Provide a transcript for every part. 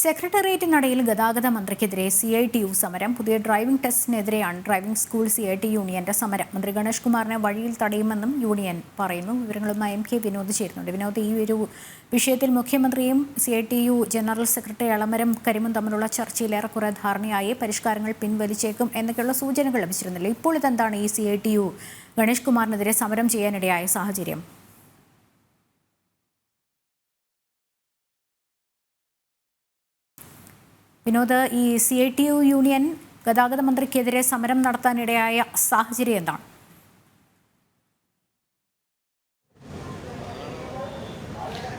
സെക്രട്ടേറിയറ്റിനടയിൽ ഗതാഗത മന്ത്രിക്കെതിരെ C I T U സമരം. പുതിയ driving ടെസ്റ്റിനെതിരെയാണ് driving school C I T യൂണിയന്റെ സമരം. മന്ത്രി ഗണേഷ് കുമാറിനെ വഴിയിൽ തടയുമെന്നും യൂണിയൻ പറയുന്നു. വിവരങ്ങളുമായി എം കെ വിനോദ് ചേരുന്നുണ്ട്. വിനോദ് ഈ ഒരു വിഷയത്തിൽ മുഖ്യമന്ത്രിയും C I T U general secretary Elamaram കരിമും തമ്മിലുള്ള ചർച്ചയിൽ ഏറെക്കുറെ ധാരണയായി. പരിഷ്കാരങ്ങൾ പിൻവലിച്ചേക്കും എന്നൊക്കെയുള്ള സൂചനകൾ ലഭിച്ചിരുന്നില്ല. ഇപ്പോൾ ഇതെന്താണ് ഈ C I T U Ganesh കുമാറിനെതിരെ സമരം ചെയ്യാനിടയായ സാഹചര്യം? വിനോദ് ഈ C I T U union ഗതാഗത മന്ത്രിക്കെതിരെ സമരം നടത്താനിടയായ സാഹചര്യം എന്താണ്?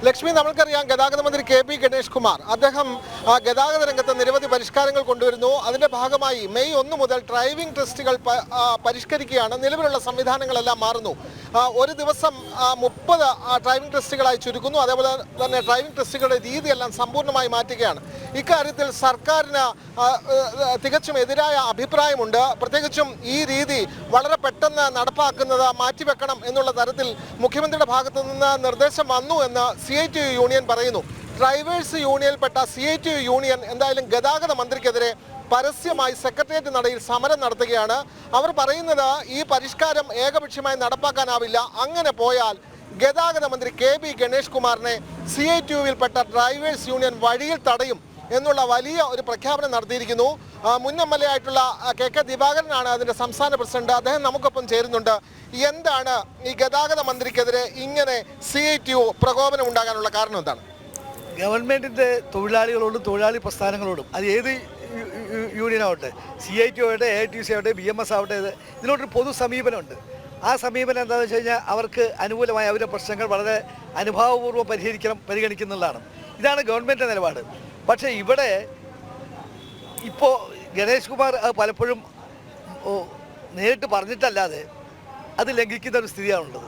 ലക്ഷ്മി നമ്മൾക്കറിയാം ഗതാഗത മന്ത്രി കെ പി ഗണേഷ് കുമാർ. അദ്ദേഹം ഗതാഗത രംഗത്ത് നിരവധി പരിഷ്കാരങ്ങൾ കൊണ്ടുവരുന്നു. അതിന്റെ ഭാഗമായി മെയ് ഒന്ന് മുതൽ ഡ്രൈവിംഗ് ടെസ്റ്റുകൾ പരിഷ്കരിക്കുകയാണ്. നിലവിലുള്ള സംവിധാനങ്ങളെല്ലാം മാറുന്നു. ഒരു ദിവസം മുപ്പത് ഡ്രൈവിംഗ് ടെസ്റ്റുകളായി ചുരുക്കുന്നു. അതേപോലെ തന്നെ ഡ്രൈവിംഗ് ടെസ്റ്റുകളുടെ രീതിയെല്ലാം സമ്പൂർണമായി മാറ്റുകയാണ്. ഇക്കാര്യത്തിൽ സർക്കാരിന് തികച്ചും എതിരായ അഭിപ്രായമുണ്ട്. പ്രത്യേകിച്ചും ഈ രീതി വളരെ പെട്ടെന്ന് നടപ്പാക്കുന്നത് മാറ്റിവെക്കണം എന്നുള്ള തരത്തിൽ മുഖ്യമന്ത്രിയുടെ ഭാഗത്തു നിന്ന് നിർദ്ദേശം വന്നു എന്ന് സി ഐ ടി യൂണിയൻ പറയുന്നു. ഡ്രൈവേഴ്സ് യൂണിയനിൽപ്പെട്ട സി ഐ ടി യൂണിയൻ എന്തായാലും ഗതാഗത മന്ത്രിക്കെതിരെ പരസ്യമായി സെക്രട്ടേറിയറ്റ് നടയിൽ സമരം നടത്തുകയാണ്. അവർ പറയുന്നത് ഈ പരിഷ്കാരം ഏകപക്ഷീയമായി നടപ്പാക്കാനാവില്ല. അങ്ങനെ പോയാൽ ഗതാഗത മന്ത്രി കെ ബി ഗണേഷ് കുമാറിനെ സി ഐ ടി യുവിൽപ്പെട്ട ഡ്രൈവേഴ്സ് യൂണിയൻ വഴിയിൽ തടയും. എന്നുള്ള വലിയ ഒരു പ്രഖ്യാപനം നടത്തിയിരിക്കുന്നു. മുൻ എം എൽ എ ആയിട്ടുള്ള കെ കെ ദിവാകരനാണ് അതിന്റെ സംസ്ഥാന പ്രസിഡന്റ്. അദ്ദേഹം നമുക്കൊപ്പം ചേരുന്നുണ്ട്. എന്താണ് ഈ ഗതാഗത മന്ത്രിക്കെതിരെ ഇങ്ങനെ സി ഐ ടി ഒ പ്രകോപനം ഉണ്ടാകാനുള്ള കാരണം എന്താണ്? ഗവൺമെന്റിന്റെ തൊഴിലാളികളോടും തൊഴിലാളി പ്രസ്ഥാനങ്ങളോടും അത് ഏത് യൂണിയൻ ആവട്ടെ സി ഐ ടി ആവട്ടെ എ ടി സി ആവട്ടെ ബി എം എസ് ആവട്ടെ ഇതിലോട്ടൊരു പൊതു സമീപനമുണ്ട്. ആ സമീപനം എന്താണെന്ന് വെച്ച് കഴിഞ്ഞാൽ അവർക്ക് അനുകൂലമായ അവരുടെ പ്രശ്നങ്ങൾ വളരെ അനുഭാവപൂർവം പരിഹരിക്കണം പരിഗണിക്കുന്നുള്ളതാണ്. ഇതാണ് ഗവൺമെന്റിന്റെ നിലപാട്. പക്ഷേ ഇവിടെ ഇപ്പോൾ ഗണേഷ് കുമാർ അത് പലപ്പോഴും നേരിട്ട് പറഞ്ഞിട്ടല്ലാതെ അത് ലംഘിക്കുന്ന ഒരു സ്ഥിതിയാണുള്ളത്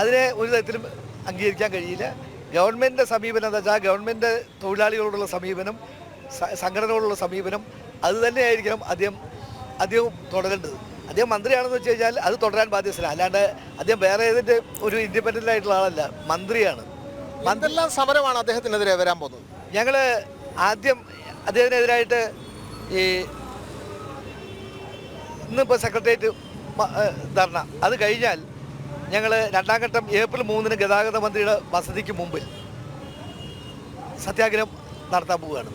അതിനെ ഒരു തരത്തിലും അംഗീകരിക്കാൻ കഴിയില്ല. ഗവൺമെന്റിന്റെ സമീപനം എന്താ വെച്ചാൽ ഗവൺമെന്റ് തൊഴിലാളികളോടുള്ള സമീപനം സംഘടനകളോടുള്ള സമീപനം അത് തന്നെയായിരിക്കണം അദ്ദേഹം അദ്ദേഹം തുടരേണ്ടത്. അദ്ദേഹം മന്ത്രിയാണെന്ന് വെച്ച് കഴിഞ്ഞാൽ അത് തുടരാൻ ബാധ്യസ്ഥല അല്ലാണ്ട് അദ്ദേഹം വേറെ ഏതിന്റെ ഒരു ഇൻഡിപെൻഡന്റ് ആയിട്ടുള്ള ആളല്ല മന്ത്രിയാണ്. എന്തെല്ലാം സമരമാണ് അദ്ദേഹത്തിനെതിരെ വരാൻ പോകുന്നത്? ഞങ്ങൾ ആദ്യം അദ്ദേഹത്തിനെതിരായിട്ട് ഈ ഇന്നിപ്പോൾ സെക്രട്ടേറിയറ്റ് ധർണ. അത് കഴിഞ്ഞാൽ ഞങ്ങൾ രണ്ടാം ഘട്ടം ഏപ്രിൽ മൂന്നിന് ഗതാഗത മന്ത്രിയുടെ വസതിക്ക് മുമ്പിൽ സത്യാഗ്രഹം നടത്താൻ പോവുകയാണ്.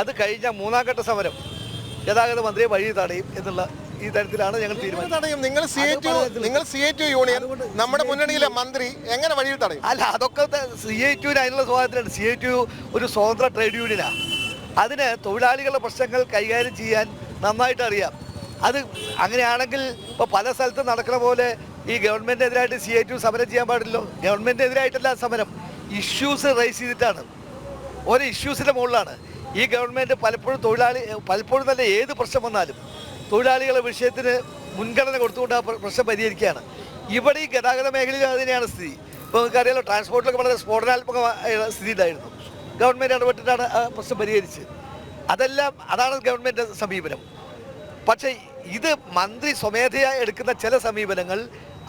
അത് കഴിഞ്ഞ മൂന്നാം ഘട്ട സമരം ഗതാഗത മന്ത്രിയെ വഴി തടയും എന്നുള്ള ഈ തരത്തിലാണ് ഞങ്ങൾ തടയും. നിങ്ങൾ സി എ ടു നിങ്ങൾ സി എ ടു യൂണിയൻ നമ്മുടെ മുന്നണിയിലെ മന്ത്രി എങ്ങനെ വഴിയിൽ തടയും? അല്ല അതൊക്കെ സി എ ടുവിന് അതിനുള്ള സ്വാതന്ത്ര്യമാണ് സി എ ടു ഒരു സ്വതന്ത്ര ട്രേഡ് യൂണിയനാണ് അതിന് തൊഴിലാളികളുടെ പ്രശ്നങ്ങൾ കൈകാര്യം ചെയ്യാൻ നന്നായിട്ട് അറിയാം. അത് അങ്ങനെയാണെങ്കിൽ ഇപ്പോൾ പല സ്ഥലത്തും നടക്കുന്ന പോലെ ഈ ഗവൺമെന്റിനെതിരായിട്ട് സി ഐ ടു സമരം ചെയ്യാൻ പാടില്ലോ ഗവൺമെന്റിനെതിരായിട്ടല്ല സമരം. ഇഷ്യൂസ് റൈസ് ചെയ്തിട്ടാണ്. ഓരോ ഇഷ്യൂസിന്റെ മുകളിലാണ്. ഈ ഗവൺമെന്റ് പലപ്പോഴും തൊഴിലാളി പലപ്പോഴും തന്നെ ഏത് പ്രശ്നം വന്നാലും തൊഴിലാളികളുടെ വിഷയത്തിന് മുൻഗണന കൊടുത്തുകൊണ്ട് ആ പ്രശ്നം പരിഹരിക്കുകയാണ്. ഇവിടെ ഈ ഗതാഗത മേഖലയിൽ അതിനെയാണ് സ്ഥിതി. ഇപ്പോൾ നമുക്കറിയാലോ ട്രാൻസ്പോർട്ടിലൊക്കെ വളരെ സ്ഫോടനാത്മകമായ സ്ഥിതി ഉണ്ടായിരുന്നു ഗവൺമെന്റ് ഇടപെട്ടിട്ടാണ് ആ പ്രശ്നം പരിഹരിച്ച് അതെല്ലാം അതാണ് ഗവൺമെന്റ് സമീപനം. പക്ഷേ ഇത് മന്ത്രി സ്വമേധയാ എടുക്കുന്ന ചില സമീപനങ്ങൾ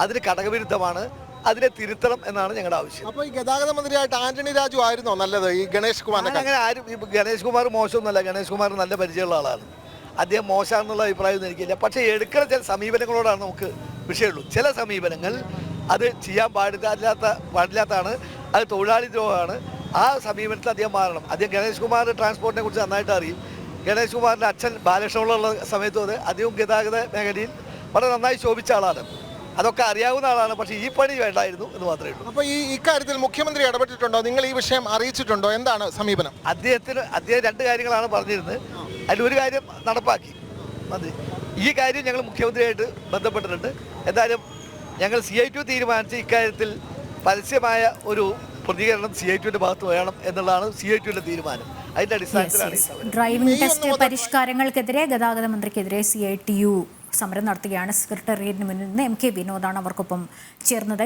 അതിന് ഘടകവിരുദ്ധമാണ്. അതിനെ തിരുത്തണം എന്നാണ് ഞങ്ങളുടെ ആവശ്യം. അപ്പോൾ ഈ ഗതാഗത മന്ത്രിയായിട്ട് ആന്റണി രാജു ആയിരുന്നോ? നല്ലത് ഈ ഗണേഷ് കുമാർ അങ്ങനെ ആരും ഈ ഗണേഷ് കുമാർ മോശമൊന്നുമല്ല. ഗണേഷ് കുമാർ നല്ല പരിചയമുള്ള ആളാണ്. അദ്ദേഹം മോശമാണെന്നുള്ള അഭിപ്രായമൊന്നും എനിക്കില്ല. പക്ഷേ എടുക്കുന്ന ചില സമീപനങ്ങളോടാണ് നമുക്ക് വിഷയമുള്ളൂ. ചില സമീപനങ്ങൾ അത് ചെയ്യാൻ പാടില്ലാത്ത പാടില്ലാത്തതാണ്. അത് തൊഴിലാളി ദ്രോഹമാണ്. ആ സമീപനത്തിൽ അദ്ദേഹം മാറണം. അദ്ദേഹം ഗണേഷ് കുമാർ ട്രാൻസ്പോർട്ടിനെ കുറിച്ച് നന്നായിട്ട് അറിയും. ഗണേഷ് കുമാറിന്റെ അച്ഛൻ ബാലകൃഷ്ണമുള്ള സമയത്തും അത് അദ്ദേഹം ഗതാഗത മേഖലയിൽ വളരെ നന്നായി ശോഭിച്ച ആളാണ്. അതൊക്കെ അറിയാവുന്ന ആളാണ്. പക്ഷേ ഈ പണി വേണ്ടായിരുന്നു എന്ന് മാത്രമേ ഉള്ളൂ. അപ്പോൾ ഈ ഇക്കാര്യത്തിൽ മുഖ്യമന്ത്രി ഇടപെട്ടിട്ടുണ്ടോ? നിങ്ങൾ ഈ വിഷയം അറിയിച്ചിട്ടുണ്ടോ? എന്താണ് സമീപനം? അദ്ദേഹത്തിന് അദ്ദേഹം രണ്ട് കാര്യങ്ങളാണ് പറഞ്ഞിരുന്നത്. അതിലൊരു കാര്യം നടപ്പാക്കി. മതി ഈ കാര്യം ഞങ്ങൾ മുഖ്യമന്ത്രിയായിട്ട് ബന്ധപ്പെട്ടിട്ടുണ്ട്. എന്തായാലും ഞങ്ങൾ സി ഐ ടു തീരുമാനിച്ച് ഇക്കാര്യത്തിൽ പരസ്യമായ ഒരു പ്രതികരണം സി ഐ ടുവിന്റെ ഭാഗത്ത് വേണം എന്നുള്ളതാണ് സി ഐ ടുവിന്റെ തീരുമാനം. അതിന്റെ അടിസ്ഥാനത്തിലാണ് ഡ്രൈവിംഗ് ടെസ്റ്റ് പരിഷ്കാരങ്ങൾക്കെതിരെ ഗതാഗത മന്ത്രിക്കെതിരെ സി ഐ ടി യു സമരം നടത്തുകയാണ്. സെക്രട്ടേറിയറ്റിന് മുന്നിൽ നിന്ന് എം കെ വിനോദാണ് അവർക്കൊപ്പം ചേർന്നത്.